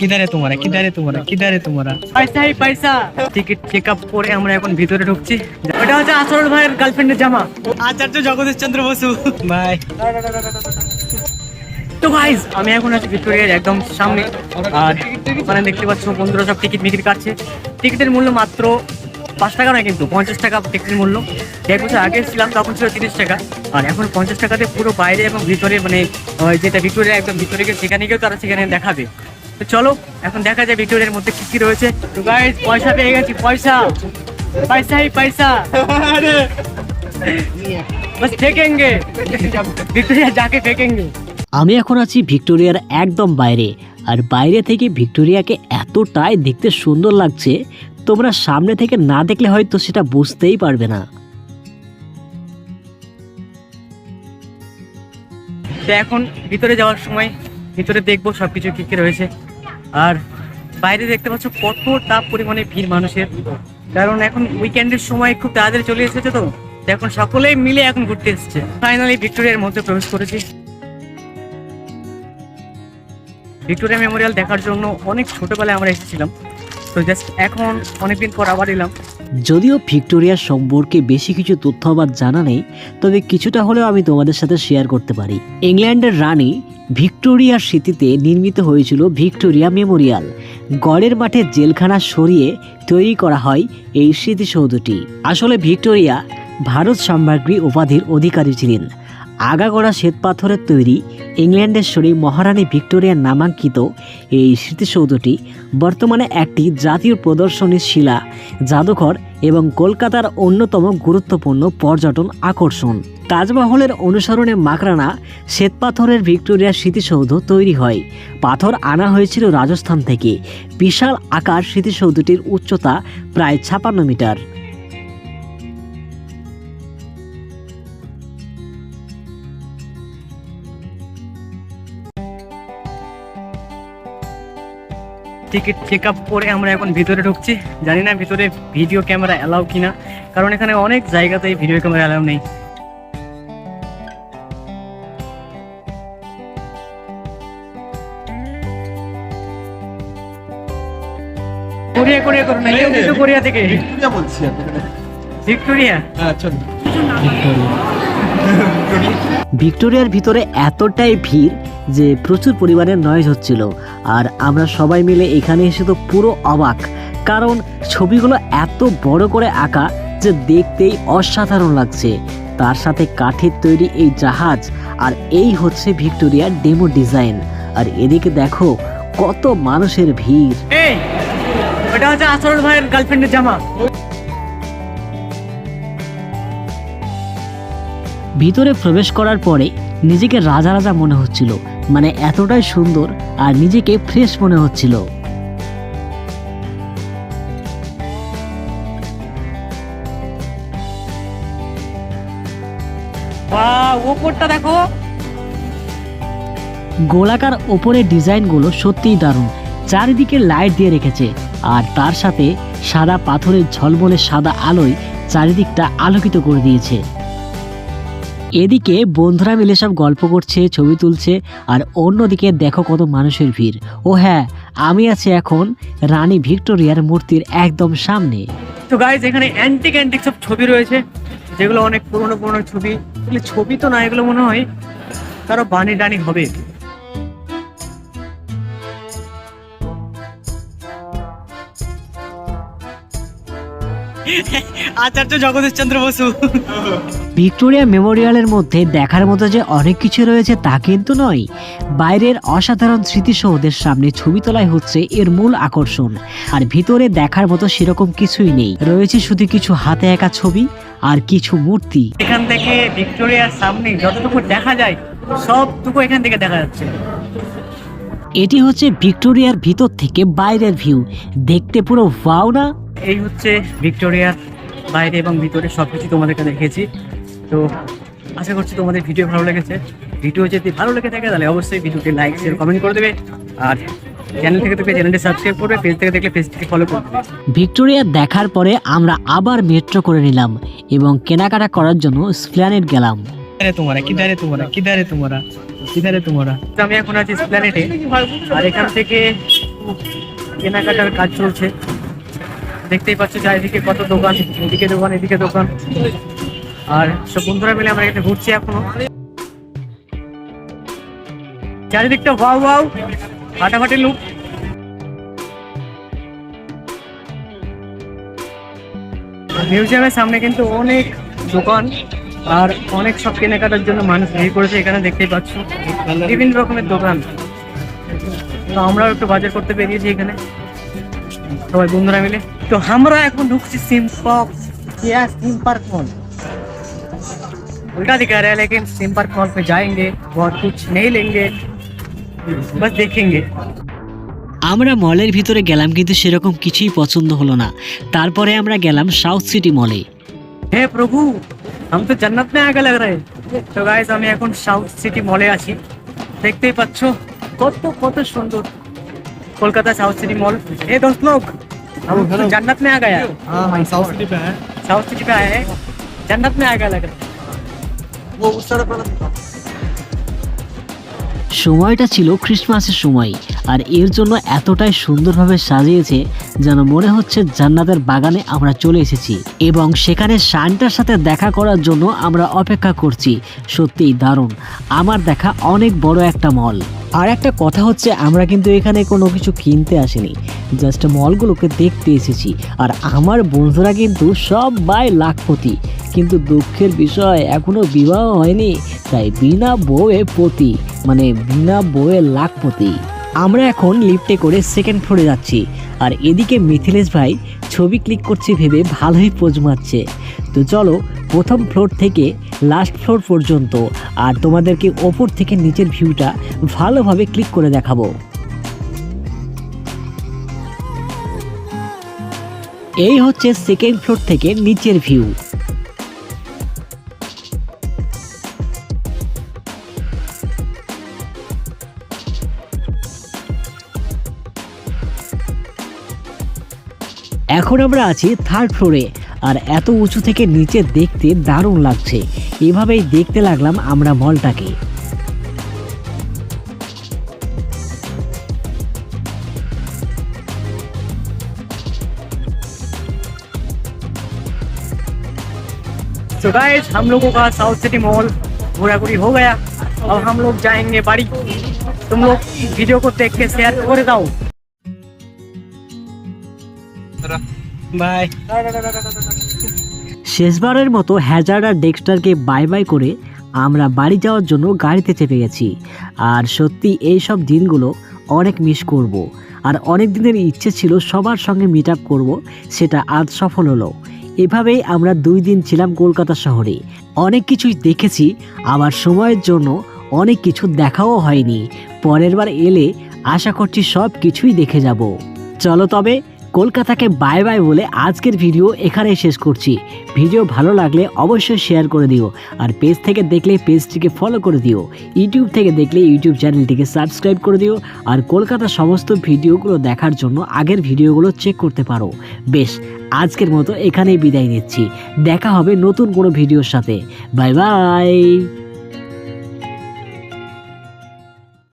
কিধারে তোমরা কিধারে তোমরা কিধারে তোমরা। পয়সাই পয়সা। টিকিট চেক আপ করে আমরা এখন ভিতরে ঢুকছি। ওটা হচ্ছে আসরুল ভাইয়ের গার্লফ্রেন্ডের জামা। আচার্য জগদীশ চন্দ্র বসু। ভাই তো গাইস আমি এখন আছি ভিক্টোরিয়ার একদম সামনে। আর ওখানে দেখতে পাচ্ছ বন্ধুরা সব টিকিট মিকিট কাটছে। টিকিটের মূল্য মাত্র পাঁচ টাকা নয় কিন্তু পঞ্চাশ টাকা টিকিটের মূল্য। এক বছর আগে ছিলাম তখন ছিল তিরিশ টাকা। আর এখন পঞ্চাশ টাকাতে পুরো বাইরে এবং ভিতরে মানে যেটা ভিক্টোরিয়া একদম ভিতরে গিয়ে সেখানে গিয়েও তারা সেখানে দেখাবে। চলো এখন দেখা যায় ভিডিওর মধ্যে কি কি রয়েছে। তো পয়সা পেয়ে গেছি পয়সা। পয়সাই পয়সা। ভিক্টোরিয়া যাকে আমি এখন আছি ভিক্টোরিয়ার একদম বাইরে আর বাইরে থেকে ভিক্টোরিয়াকে এতটাই দেখতে সুন্দর লাগছে তোমরা সামনে থেকে না দেখলে হয়তো সেটা বুঝতেই পারবে না। এখন ভিতরে যাওয়ার সময় ভিতরে দেখব সবকিছু কি কি রয়েছে। আর বাইরে দেখতে পাচ্ছ কত তাপ পরিমাণে ভিড় মানুষের। কারণ এখন উইকেন্ডের সময় খুব তাড়াতাড়ি চলে এসেছে তো এখন সকলেই মিলে এখন ঘুরতে এসছে। ফাইনালি ভিক্টোরিয়ার মধ্যে প্রবেশ করেছি। ভিক্টোরিয়া মেমোরিয়াল দেখার জন্য অনেক ছোটবেলায় আমরা এসেছিলাম। তো জাস্ট এখন অনেকদিন পর আবার এলাম। যদিও ভিক্টোরিয়া সম্পর্কে বেশি কিছু তথ্য আমার জানা নেই, তবে কিছুটা হলেও আমি তোমাদের সাথে শেয়ার করতে পারি। ইংল্যান্ডের রানী ভিক্টোরিয়ার স্মৃতিতে নির্মিত হয়েছিল ভিক্টোরিয়া মেমোরিয়াল। গড়ের মাঠে জেলখানা সরিয়ে তৈরি করা হয় এই স্মৃতিসৌধটি। আসলে ভিক্টোরিয়া ভারত সাম্রাজ্ঞী উপাধির অধিকারী ছিলেন। আগাগোড়া শ্বেতপাথরের তৈরি ইংল্যান্ডেশ্বরী মহারানী ভিক্টোরিয়ার নামাঙ্কিত এই স্মৃতিসৌধটি বর্তমানে একটি জাতীয় প্রদর্শনীর শিলা, জাদুঘর এবং কলকাতার অন্যতম গুরুত্বপূর্ণ পর্যটন আকর্ষণ। তাজমহলের অনুসরণে মাকরানা শ্বেতপাথরের ভিক্টোরিয়া স্মৃতিসৌধ তৈরি হয়। পাথর আনা হয়েছিল রাজস্থান থেকে। বিশাল আকার স্মৃতিসৌধটির উচ্চতা প্রায় ছাপান্ন মিটার। টিকিট চেক আপ করে আমরা এখন ভিতরে ঢুকছি। জানি না ভিতরে ভিডিও ক্যামেরা অ্যালাউ কিনা কারণ এখানে অনেক জায়গাতেই ভিডিও ক্যামেরা অ্যালাউ নেই। কোরিয়া কোরিয়া করুন না কেউ কিন্তু কোরিয়া থেকে। ভিক্টোরিয়া বলছি। ভিক্টোরিয়া হ্যাঁ চল। ভিক্টোরিয়ার ভিতরে এতটাই ভিড় যে প্রচুর পরিমাণে নয়েজ হচ্ছিল। আর আমরা সবাই মিলে এখানে এসে তো পুরো অবাক। কারণ ছবিগুলো এত বড় করে আঁকা যে দেখতেই অসাধারণ লাগছে। তার সাথে কাঠের তৈরি এই জাহাজ আর এই হচ্ছে ভিক্টোরিয়ার ডেমো ডিজাইন আর এদিকে দেখো কত মানুষের ভিড়। এই ওটা হচ্ছে আসরুল ভাইয়ের গার্লফ্রেন্ডের জামা। ভিতরে প্রবেশ করার পরে নিজেকে রাজা রাজা মনে হচ্ছিল। মানে এতটাই সুন্দর আর নিজেকে ফ্রেশ মনে হচ্ছিল। বাহ ওপরটা দেখো। গোলাকার ওপরের ডিজাইনগুলো সত্যিই দারুণ। চারিদিকে লাইট দিয়ে রেখেছে আর তার সাথে সাদা পাথরের ঝলমলে সাদা আলোয় চারিদিকটা আলোকিত করে দিয়েছে। এদিকে বন্ধুরা মিলে সব গল্প করছে, ছবি তুলছে, আর অন্যদিকে দেখো কত মানুষের ভিড়। ও হ্যাঁ আমি আছি এখন রানী ভিক্টোরিয়ার মূর্তির একদম সামনে। তো গাইজ এখানে অ্যান্টিক অ্যান্টিক সব ছবি রয়েছে, যেগুলো অনেক পুরনো পুরনো ছবি। ছবি তো না, এগুলো মনে হয় কারও বানি ডানি হবে। আচার্য জগদীশ চন্দ্র বসু। ভিক্টোরিয়া মেমোরিয়ালের মধ্যে দেখার মতো যে অনেক কিছু রয়েছে তা কিন্তু নয় বাইরের অসাধারণ স্মৃতিসৌধের সামনে ছবি তোলাই হচ্ছে এর মূল আকর্ষণ আর ভিতরে দেখার মতো সেরকম কিছুই নেই। রয়েছে শুধু কিছু হাতে একা ছবি আর কিছু মূর্তি। এখান থেকে ভিক্টোরিয়ার সামনে যতটুকু দেখা যায় সবটুকু এখান থেকে দেখা যাচ্ছে। এটি হচ্ছে ভিক্টোরিয়ার ভিতর থেকে বাইরের ভিউ। দেখতে পুরো ওয়াও না? এই হচ্ছে ভিক্টোরিয়ার বাইরে এবং ভিতরে সব কিছু তোমাদেরকে দেখিয়েছি তো আশা করছি তোমাদের ভিডিও ভালো লেগেছে। ভিডিও যদি ভালো লেগে থাকে তাহলে অবশ্যই ভিডিওটি লাইক শেয়ার কমেন্ট করে দেবে। আর চ্যানেল থেকে দেখলে চ্যানেলটি সাবস্ক্রাইব করবে পেজ থেকে দেখলে পেজটিকে ফলো করবে ভিক্টোরিয়া দেখার পরে আমরা আবার মেট্রো করে নিলাম এবং কেনাকাটা করার জন্য স্প্ল্যানেট গেলাম। তোমারা কিধারে তোমারা কিধারে তোমারা কিধারে তোমারা? তো আমি এখন আছি প্ল্যানেটে আর এখান থেকে কেনাকাটার কাজ চলছে। দেখতেই পাচ্ছ চারিদিকে কত দোকান, এদিকে দোকান এদিকে দোকান। আর সব বন্ধুরা মিলে আমরা এখানে ঘুরছি এখনও। চারিদিকটা ওয়াও ওয়াও ফাটাফাটি লুক মিউজিয়ামের সামনে কিন্তু অনেক দোকান আর অনেক সব কেনাকাটার জন্য মানুষ ভিড় করেছে, এখানে দেখতেই পাচ্ছ। বিভিন্ন রকমের দোকান। তো আমরাও একটু বাজার করতে বেরিয়েছি এখানে। সবাই বন্ধুরা মিলে তো আমরা এখন ঢুকছি সিম্পক क्या सिम पार्क मॉल उल्टा दिखा रहा है लेकिन सिम पार्क मॉल पे जाएंगे बहुत कुछ नहीं लेंगे बस देखेंगे আমরা মলের ভিতরে গেলাম কিন্তু সেরকম কিছুই পছন্দ হলো না তারপরে আমরা গেলাম সাউথ সিটি মলে হে প্রভু আমি তো জান্নাত মে আগে লাগ রহে তো গাইস আমি এখন সাউথ সিটি মলে আছি দেখতেই পাচ্ছ কত কত সুন্দর কলকাতা সাউথ সিটি মল ए दोस्त लोग हम तो जन्नत में आ गया हाँ हम साउथ सिटी पे हैं साउथ सिटी पे आए हैं जन्नत में आ गया लग रहा है वो उस तरफ সময়টা ছিল ক্রিসমাসের সময় আর এর জন্য এতটাই সুন্দরভাবে সাজিয়েছে যেন মনে হচ্ছে জান্নাতের বাগানে আমরা চলে এসেছি। এবং সেখানে শানটার সাথে দেখা করার জন্য আমরা অপেক্ষা করছি। সত্যিই দারুণ। আমার দেখা অনেক বড় একটা মল। আর একটা কথা হচ্ছে, আমরা কিন্তু এখানে কোনো কিছু কিনতে আসিনি। জাস্ট মলগুলোকে দেখতে এসেছি। আর আমার বন্ধুরা কিন্তু সবাই লাখপতি। কিন্তু দুঃখের বিষয়, এখনও বিবাহ হয়নি। তাই বিনা বউয়ে পতি। মানে বিনা বউয়ে লাখপতি। আমরা এখন লিফটে করে সেকেন্ড ফ্লোরে যাচ্ছি। আর এদিকে মিথিলেশ ভাই ছবি ক্লিক করছে ভেবে ভালোই পোজ মারছে। তো চলো, প্রথম ফ্লোর থেকে লাস্ট ফ্লোর পর্যন্ত আর তোমাদেরকে ওপর থেকে নিচের ভিউটা ভালোভাবে ক্লিক করে দেখাবো। এই হচ্ছে সেকেন্ড ফ্লোর থেকে নিচের ভিউ এখন আমরা আছি থার্ড ফ্লোরে আর এত উঁচু থেকে নিচে দেখতে দারুণ লাগছে এভাবেই দেখতে লাগলাম আমরা মলটাকে तो गाइस हम लोगों का साउथ सिटी मॉल घूरा घूरी हो गया अब हम लोग जाएंगे बाड़ी तुम लोग वीडियो को देख के शेयर कर दाओ बाय শেষবারের মতো হ্যাজার্ড আর ডেক্সটারকে বাই বাই করে আমরা বাড়ি যাওয়ার জন্য গাড়িতে চেপে গেছি। আর সত্যি এই সব দিনগুলো অনেক মিস করব। আর অনেক দিনের ইচ্ছে ছিল সবার সঙ্গে মিট আপ করব, সেটা আজ সফল হলো। এভাবেই আমরা দুই দিন ছিলাম কলকাতা শহরে। অনেক কিছুই দেখেছি, আবার সময়ের জন্য অনেক কিছু দেখাও হয়নি। পরের বার এলে আশা করছি সব কিছুই দেখে যাব। চলো তবে কলকাতাকে বাই বাই বলে আজকের ভিডিও এখানেই শেষ করছি। ভিডিও ভালো লাগলে অবশ্যই শেয়ার করে দিও, আর পেজ থেকে দেখলে পেজটিকে ফলো করে দিও। ইউটিউব থেকে দেখলে ইউটিউব চ্যানেলটিকে সাবস্ক্রাইব করে দিও, আর কলকাতার সমস্ত ভিডিওগুলো দেখার জন্য আগের ভিডিওগুলো চেক করতে পারো। বেশ, আজকের মতো এখানেই বিদায় নিচ্ছি। দেখা হবে নতুন কোনো ভিডিওর সাথে। Bye bye